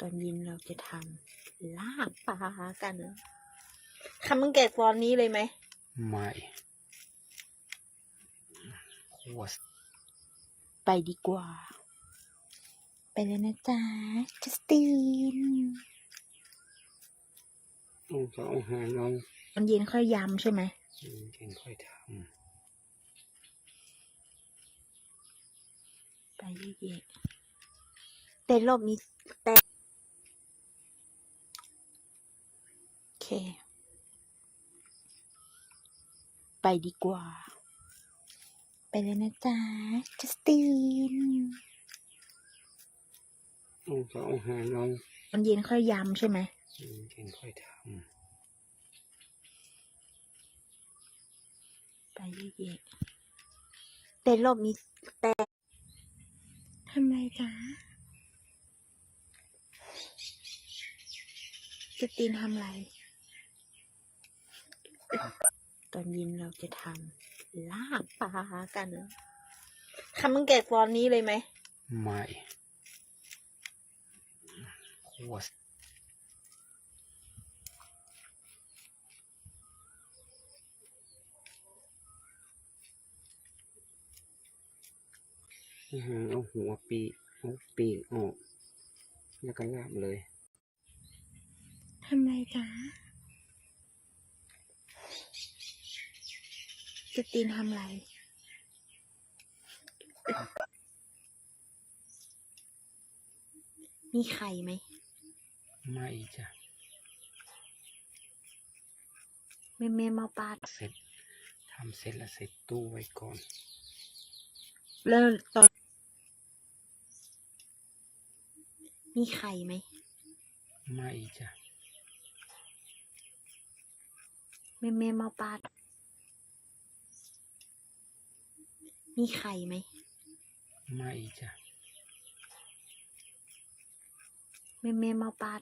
ตอนเย็นเราจะทำลาบปลากันทำตั้งแต่ตอนนี้เลยไหมไม่ขัวไปดีกว่า ไปเลยนะจ๊ะจัสตินต้องจะเอาหาน้องตอนเย็นค่อยยำใช่ไหมอืมเก่งค่อยทไปเยอะๆแต่รอบนี้แต่โอเค ไปดีกว่า ไปเลยนะจ๊ะ จัสตินำต้องจะเอาหาน้องตอนเย็นค่อยยำใช่ไหมอืมเก่งค่อยทไปเยอะๆแต่รอบนี้แต่ทำไรคะจะตีนทำไร ตอนเย็นเราจะทำลาบปลากันทำตั้งแต่ตอนนี้เลยไหมำไม่ขัวอาหารเอาหัวปีกเอาปีกออก แล้วก็ลาบเลยทำไรคะ จะตีนทำไร มีไข่ไหมไม่จ้ะ แม่แม่มาปลาเสร็จทำเสร็จแล้วเสร็จตู้ไว้ก่อนเริ่มตอน มีไข่ไหมไม่จ้ะ แม่แม่มาปลา มีไข่ไหม ไม่จ้ะแม่แม่มาปลา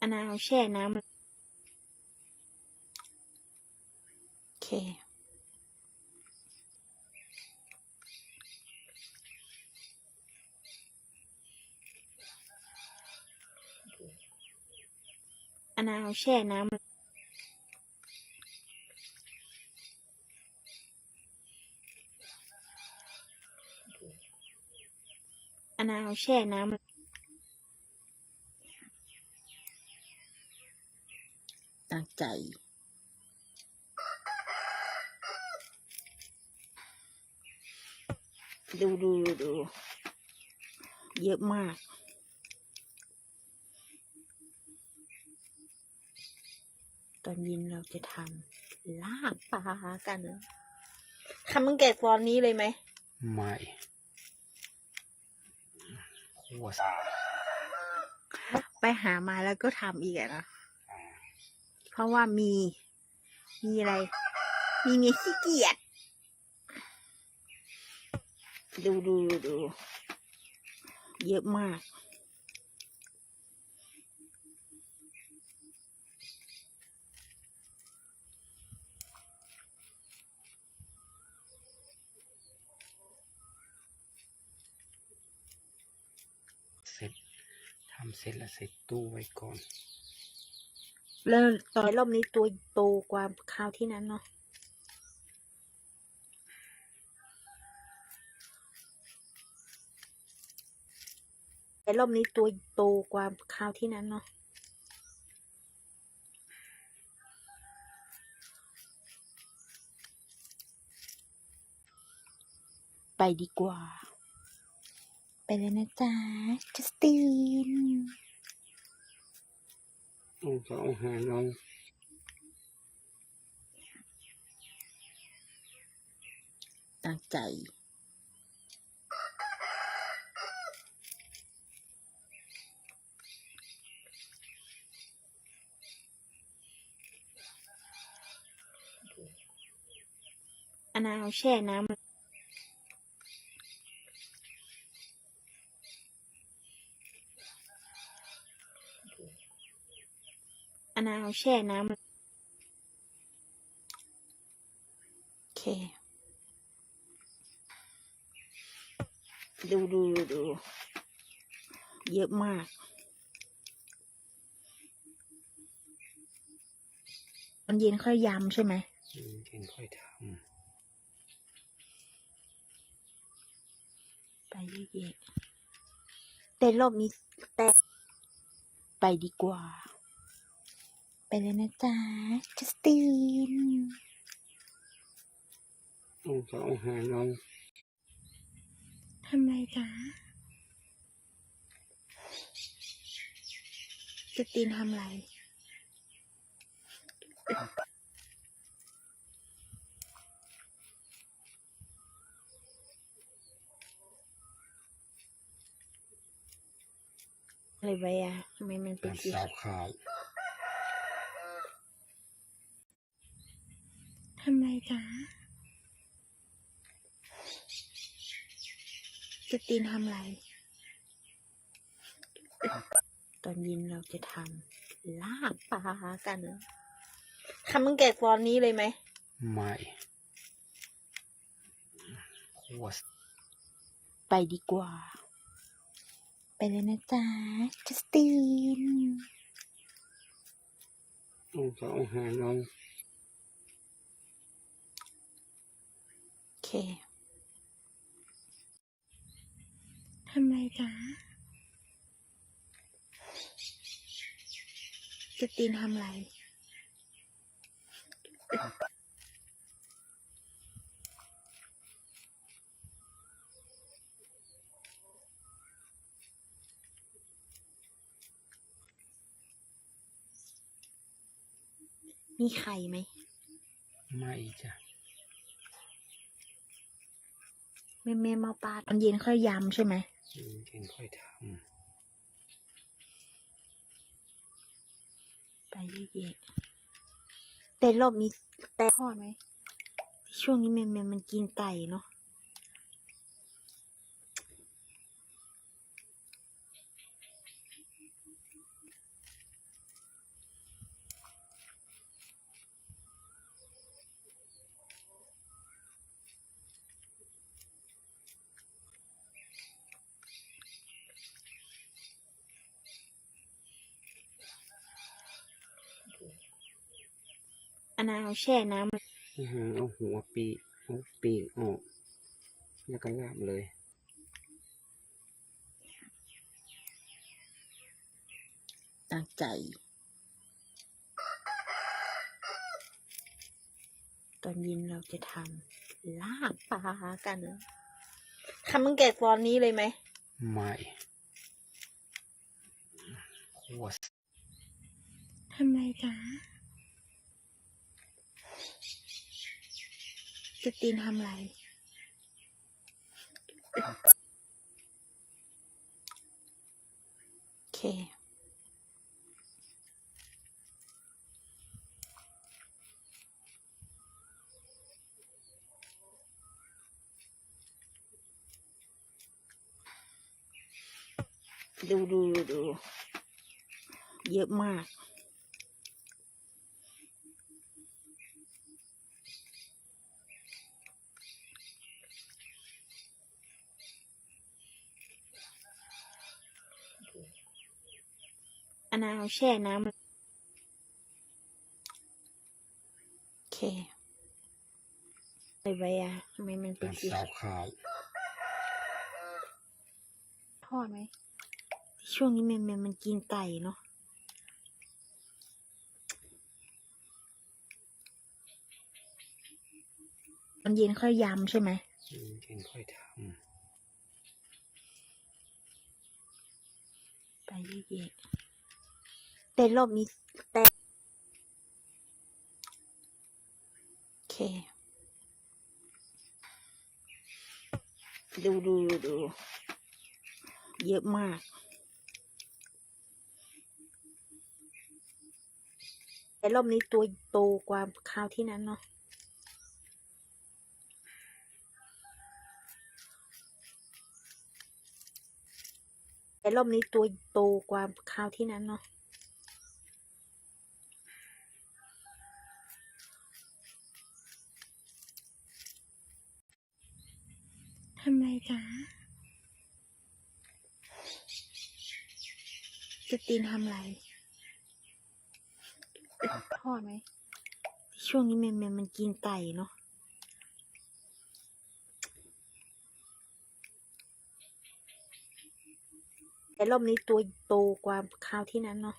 อันนั้นเอาแช่น้ำโอเค อนนั้นเอาแช่น้ำอนนั้นเอาแช่น้ำตั้งใจ ดูดูดู เยอะมาก ตอนเย็นเราจะทำลาบปลากันทำตั้งแต่ตอนนี้เลยไหมไม่ขัวไปหามาแล้วก็ทำอีกอะนะเพราะว่ามี มีอะไร มีเมียขี้เกียจดูดูดูดูเยอะมาก เสร็จทำเสร็จแล้วเสร็จตู้ไว้ก่อน เริ่มตอนรอบนี้ตัวโตกว่าคราวที่นั้นเนาะแต่รอบนี้ตัวโตกว่าคราวที่นั้นเนาะไปดีกว่า ไปเลยนะจ๊ะจัสตินต้องจะเอาหาน้องตั้งใจอันนั้นเอาแช่น้ำ อันนั้นเอาแช่น้ำเคดูดูดูดู เยอะมากมันเย็นค่อยยำใช่ไหมอืมเย็นค่อยทไปเยอะๆแต่รอบนี้แต่ไปดีกว่า ไปเลยนะจ๊ะจัสตินำเอาเขาเอาหาลองทำไรจ๊ะจัสตินทำไรอะไรไว้อะทำไมมันเป็นตามสี สาวขาวำไรจ๊ะจะตีนทำไร ตอนเย็นเราจะทำลาบปลากันทำมันแกะตอนนี้เลยไหม ไม่ขวดไปดีกว่า ไปเลยนะจ๊ะจัสติน เอาเขาเอาหาลอง โอ เคทำไรจ๊ะจะตีนทำไร มีไข่ไหม ไม่จ้ะ แม่แม่มาปลาตอนเย็นค่อยยำใช่ไหมอืมเย็นค่อยทไปเยอะๆแต่รอบนี้แต่ทอดไหมช่วงนี้แม่แม่มันกินไก่เนาะ อันนั้นเอาแช่น้ำำอาหารเอาหัวปีกเอาปีกออก แล้วก็ลาบเลย ตั้งใจ ตอนเย็นเราจะทำลาบปลากันทำมันแกะตอนนี้เลยไหมไม่ขวดทำไรจ๊ะ จะตีนทำไร โอเค ดูดูดูดูเยอะมาก อันนั้นเอาแช่น้ำโอเคไปไว้อะทำไมมันเป็ตานมสีสาวขาวทอดไหม ช่วงนี้แม่แม่มันกินไก่เนาะมันเย็นค่อยยำใช่ไหมอืมเย็นค่อยทไปเยอะๆ แต่รอบนี้แต่โอเคดูดูดูดู เยอะมากแต่รอบนี้ตัวโตกว่าคราวที่นั้นเนาะแต่รอบนี้ตัวโตกว่าคราวที่นั้นเนาะ ทำไรคะจะตีนทำไรทอดไหม ช่วงนี้แมมแมมมันกินไก่เนาะแต่รอบนี้ตัวโตกว่าคราวที่นั้นเนาะ